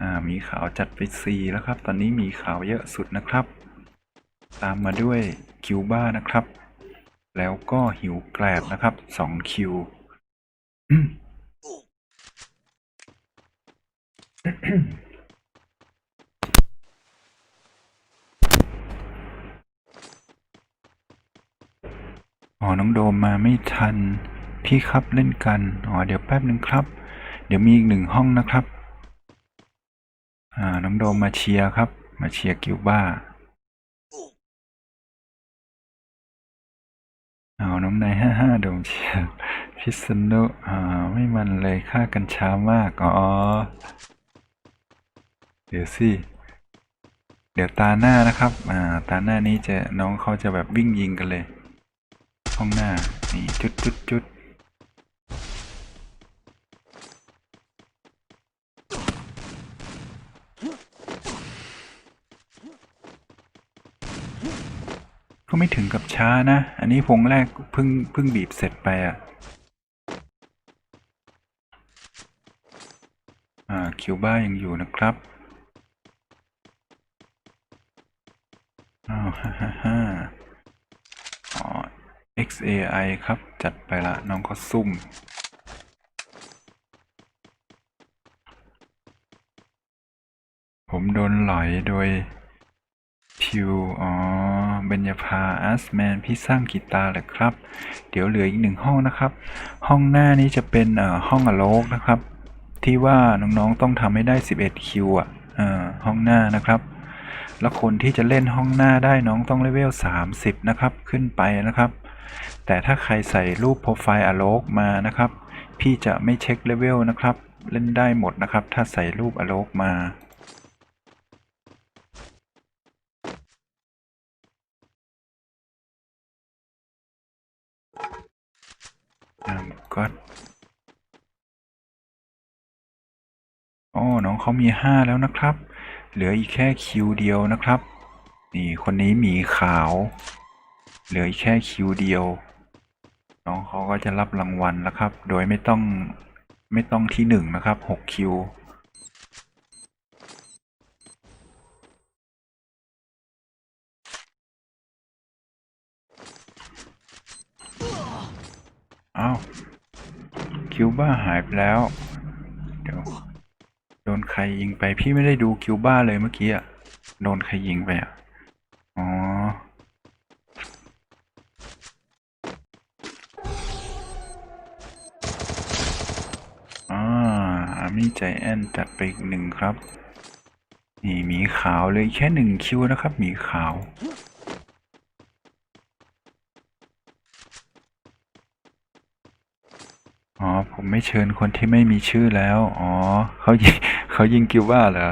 อ่ามีขาวจัดไปสี่แล้วครับ ตอนนี้มีขาวเยอะสุดนะครับ ตามมาด้วยคิวบ้านะครับ แล้วก็หิวแกลบนะครับสองคิวอ๋อ น้องโดมมาไม่ทัน พี่ครับเล่นกัน อ๋อ เดี๋ยวแป๊บหนึ่งครับ เดี๋ยวมีอีกหนึ่งห้องนะครับ อ่าน้องโดมมาเชียร์ครับ มาเชียร์กิวบ้าเอาน้องนายห้าห้าโดมเชียร์พิษณุอ่าไม่มันเลยค่ากันช้ามาก อ๋อ เดี๋ยวสิ เดี๋ยวตาหน้านะครับ อ่า ตาหน้านี้จะน้องเขาจะแบบวิ่งยิงกันเลย ห้องหน้า นี่จุดจุดจุดก็ ไม่ถึงกับช้านะ อันนี้พงแรกเพิ่งเพิ่งบีบเสร็จไปอะ อ่า คิวบ้ายังอยู่นะครับ อ้าวฮ่าฮ่าฮ่าอ๋อ XAI ครับ จัดไปละ น้องเขาซุ่มผมโดนหลอยโดยทิวอ๋อ เบญญาภาอาร์สแมนพี่สร้างกีตาร์เหรอครับ เดี๋ยวเหลืออีกหนึ่งห้องนะครับ ห้องหน้านี้จะเป็นเอ่อห้องอโลกนะครับ ที่ว่าน้องๆต้องทำให้ได้ 11 คิวอะเอ่อห้องหน้านะครับ แล้วคนที่จะเล่นห้องหน้าได้น้องต้องเลเวล 30 นะครับ ขึ้นไปนะครับ แต่ถ้าใครใส่รูปโปรไฟล์อโลกมานะครับ พี่จะไม่เช็คเลเวลนะครับ เล่นได้หมดนะครับ ถ้าใส่รูปอโลกมา ก็โอ้น้องเขามีห้าแล้วนะครับ เหลืออีกแค่คิวเดียวนะครับ นี่คนนี้หมีขาว เหลืออีกแค่คิวเดียว น้องเขาก็จะรับรางวัลแล้วครับ โดยไม่ต้องไม่ต้องที่หนึ่งนะครับหกคิว อ้าว คิวบ้าหายไปแล้ว เดี๋ยว โดนใครยิงไป พี่ไม่ได้ดูคิวบ้าเลยเมื่อกี้อะโดนใครยิงไปอะอ๋อ อ่าอามี่ใจแอนจัดไปอีกหนึ่งครับ นี่หมีขาวเลยแค่หนึ่งคิวนะครับหมีขาว อ๋อ ผม ไม่เชิญคนที่ไม่มีชื่อแล้ว อ๋อเขายิงเขายิงกิวว่าเหรอ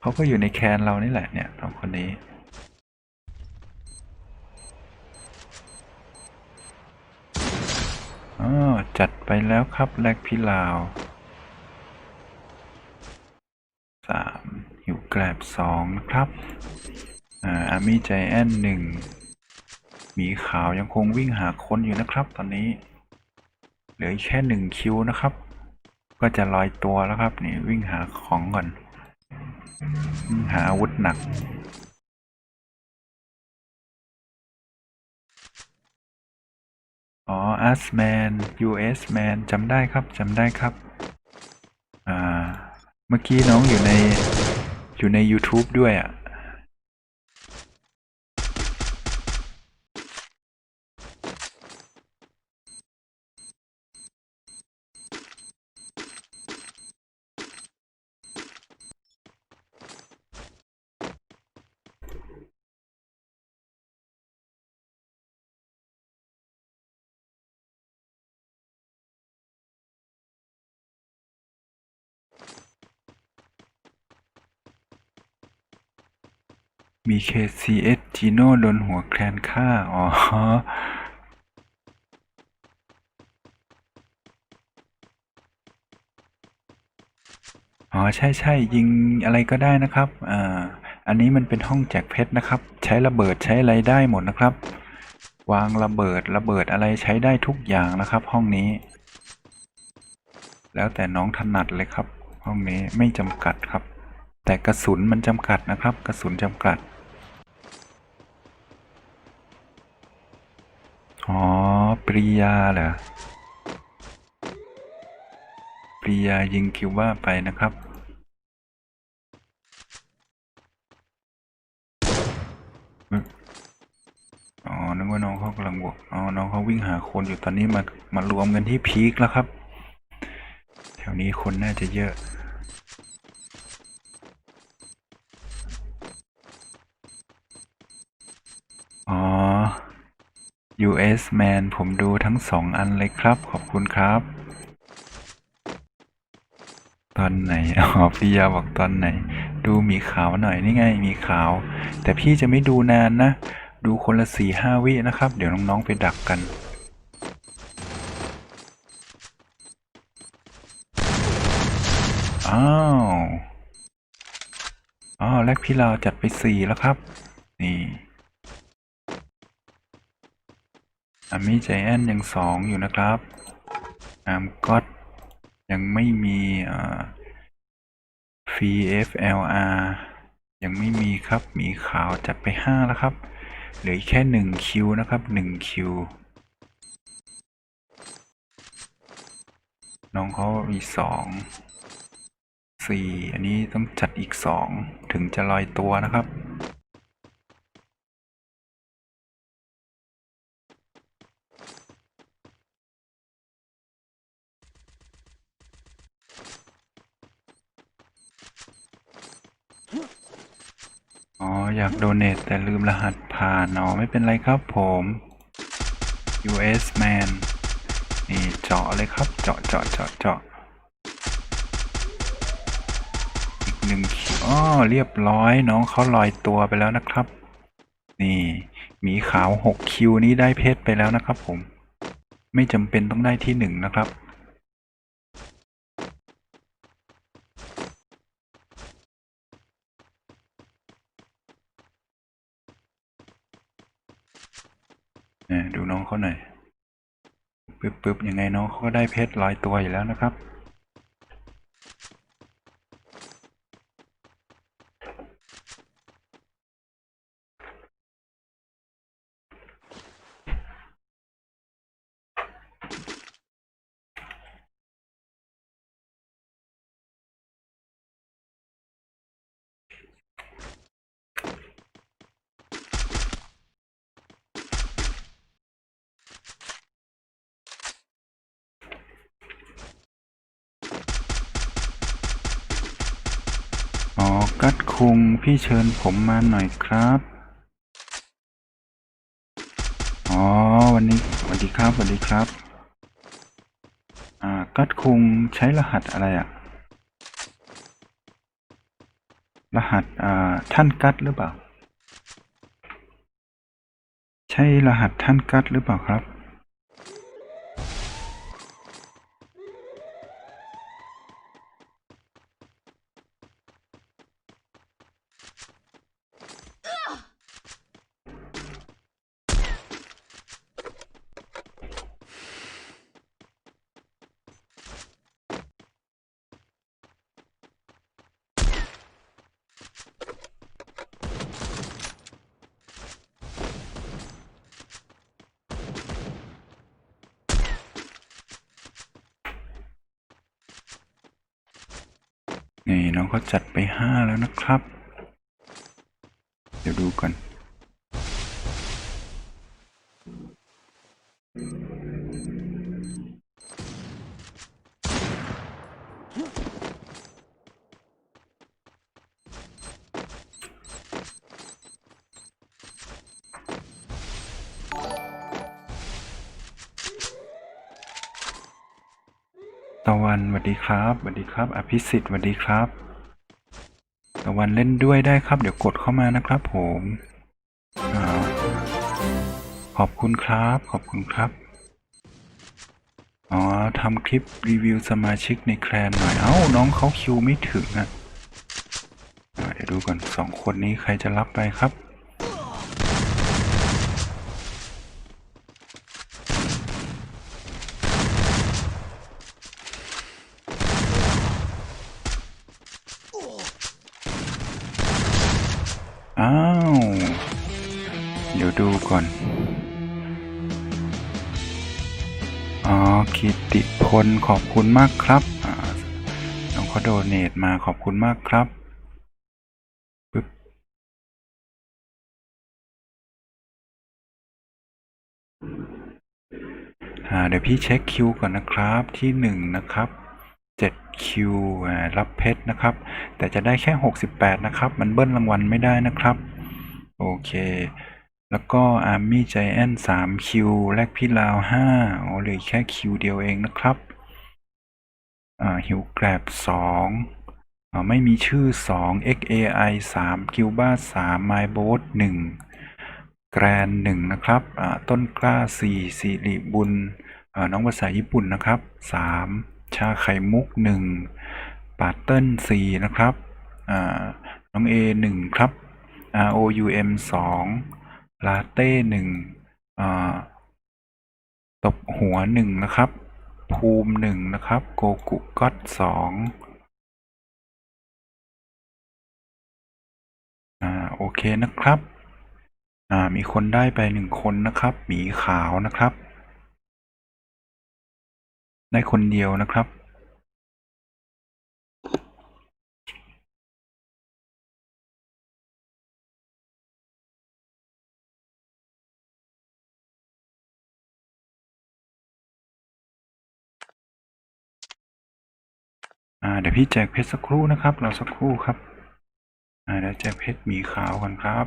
เขาก็อยู่ในแคนเรานี่แหละเนี่ยสองคนนี้อ๋อจัดไปแล้วครับแลกพี่ลาวสามหิวแกลบสองนะครับ อ่าอาร์มี่ใจแอนหนึ่ง มีขาวยังคงวิ่งหาคนอยู่นะครับ ตอนนี้ เหลือแค่หนึ่งคิวนะครับ ก็จะลอยตัวแล้วครับ นี่วิ่งหาของก่อน วิ่งหาอาวุธหนักอ๋อ a s Man US Man จำได้ครับ จำได้ครับ อ่า เมื่อกี้น้องอยู่ใน อยู่ใน YouTube ด้วยอะ KCS Gino โดนหัวแคลนฆ่า อ๋อ อ๋อ ใช่ใช่ยิงอะไรก็ได้นะครับ อ่า อันนี้มันเป็นห้องแจกเพชรนะครับ ใช้ระเบิดใช้อะไรได้หมดนะครับ วางระเบิดระเบิดอะไรใช้ได้ทุกอย่างนะครับ ห้องนี้ แล้วแต่น้องถนัดเลยครับ ห้องนี้ไม่จำกัดครับแต่กระสุนมันจำกัดนะครับ กระสุนจำกัด อ๋อ ปริยาเหรอ ปริยายิงคิวว่าไปนะครับ อ๋อ นึกว่าน้องเขากำลังบวกอ๋อ น้องเขาวิ่งหาคนอยู่ตอนนี้มามารวมกันที่พีคแล้วครับ แถวนี้คนน่าจะเยอะ US Man ผมดูทั้งสองอันเลยครับ ขอบคุณครับ ตอนไหนอ๋อพี่ยาบอกตอนไหน ดูมีขาวหน่อยนี่ไงมีขาว แต่พี่จะไม่ดูนานนะ ดูคนละสี่ห้าวินะครับ เดี๋ยวน้อง ๆ ไปดักกันอ้าวอ๋อแลกพี่ลาวจัดไปสี่แล้วครับ นี่ อามิใจแอนยังสองอยู่นะครับอามก็ยังไม่มีอ่า FLR ยังไม่มีครับ มีขาวจัดไปห้าแล้วครับ เหลืออีกแค่หนึ่งคิวนะครับหนึ่งคิวน้องเขามีสองสี่อันนี้ต้องจัดอีกสองถึงจะลอยตัวนะครับ อ๋อ อยากโดเน a แต่ลืมรหัสผ่านอ๋อไม่เป็นไรครับผม US Man นี่เจาะเลยครับ เจาะเจาะเจาะเจาะอีกหนึ่งคิวอ๋อเรียบร้อยน้องเขาลอยตัวไปแล้วนะครับ นี่หมีขาวหกคิวนี้ได้เพชรไปแล้วนะครับผม ไม่จำเป็นต้องได้ที่หนึ่งนะครับ เขาหน่อยปึ๊บๆยังไงน้องเขาก็ได้เพชรลอยตัวอยู่แล้วนะครับ กัดคุงพี่เชิญผมมาหน่อยครับ อ๋อวันนี้สวัสดีครับสวัสดีครับ อ่า กัดคุงใช้รหัสอะไรอะรหัสอ่าท่านกัดหรือเปล่า ใช่รหัสท่านกัดหรือเปล่าครับ นี่น้องเขาจัดไปห้าแล้วนะครับ เดี๋ยวดูก่อน ตะวันสวัสดีครับสวัสดีครับ อภิสิทธิ์สวัสดีครับ ตะวันเล่นด้วยได้ครับ เดี๋ยวกดเข้ามานะครับผมอขอบคุณครับ ขอบคุณครับ อ๋อทำคลิปรีวิวสมาชิกในแคลนหน่อย เอ้า น้องเขาคิวไม่ถึงอะอ่าเดี๋ยวดูก่อนสองคนนี้ใครจะรับไปครับ อ้าว เดี๋ยวดูก่อน อ๋อกิติพลขอบคุณมากครับน้องเขาโดเนตมาขอบคุณมากครับปึ๊บเดี๋ยวพี่เช็คคิวก่อนนะครับที่หนึ่งนะครับ เจ็ดคิวอ่ารับเพชรนะครับ แต่จะได้แค่หกสิบแปดนะครับ มันเบิ้ลรางวัลไม่ได้นะครับ โอเค แล้วก็ Army Giant 3คิวแลกพี่ลาว 5 โอ้เลือแค่คิวเดียวเองนะครับอ่าหิวแกรบ2อ่าไม่มีชื่อ 2 XAI 3 คิวบ้า3 My Boat 1 แกรน1นะครับอ่าต้นกล้า 4 สิริบุญอ่าน้องภาษาญี่ปุ่นนะครับ 3 ชาไข่มุก1ปาเติ้ล4นะครับอ่าน้อง A 1ครับ R O U M 2ลาเต้หนึ่งตบหัวหนึ่งนะครับ ภูมิหนึ่งนะครับ โกกุก็อตสองอ่าโอเคนะครับ อ่ามีคนได้ไปหนึ่งคนนะครับ หมีขาวนะครับ ได้คนเดียวนะครับเดี๋ยวพี่แจกเพชรสักครู่นะครับ เราสักครู่ครับเดี๋ยวแจกเพชรหมีขาวก่อนครับ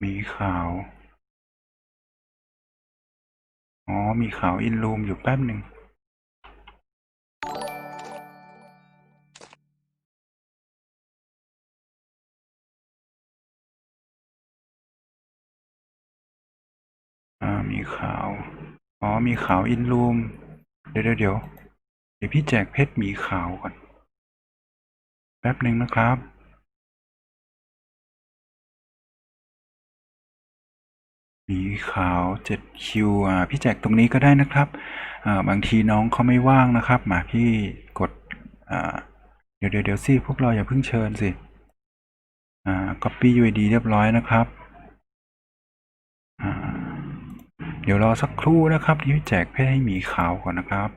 หมีขาว อ๋อ มีขาวอินลูมอยู่แป๊บหนึ่งอ่า มีขาว อ๋อ มีขาวอินลูม เดี๋ยวเดี๋ยวเดี๋ยว เดี๋ยวพี่แจกเพชรหมีขาวก่อน แป๊บหนึ่งนะครับ หมีขาว 7 คิวอ่าพี่แจกตรงนี้ก็ได้นะครับบางทีน้องเขาไม่ว่างนะครับมาพี่กดเดี๋ยวเดี๋ยวสิพวกเราอย่าเพิ่งเชิญสิอ่า copy UID เรียบร้อยนะครับเดี๋ยวรอสักครู่นะครับที่พี่แจกเพชรให้หมีขาวก่อนนะครับ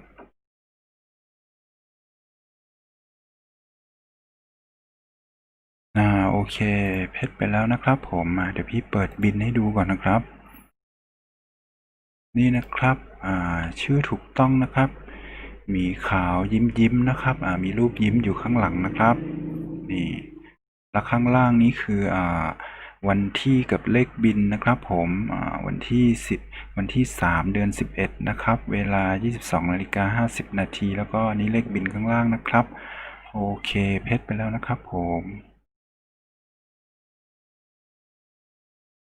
อ่าโอเค เพชรไปแล้วนะครับ ผมเดี๋ยวพี่เปิดบินให้ดูก่อนนะครับ นี่นะครับชื่อถูกต้องนะครับ มีขาวยิ้มยิ้มนะครับมีรูปยิ้มอยู่ข้างหลังนะครับ นี่ แล้วข้างล่างนี้คืออวันที่กับเลขบินนะครับ ผมวันที่สิบวันที่สามเดือนสิบเอ็ดนะครับ เวลา 22นาฬิกาห้าสิบนาที แล้วก็นนี้เลขบินข้างล่างนะครับ โอเค เพชรไปแล้วนะครับผม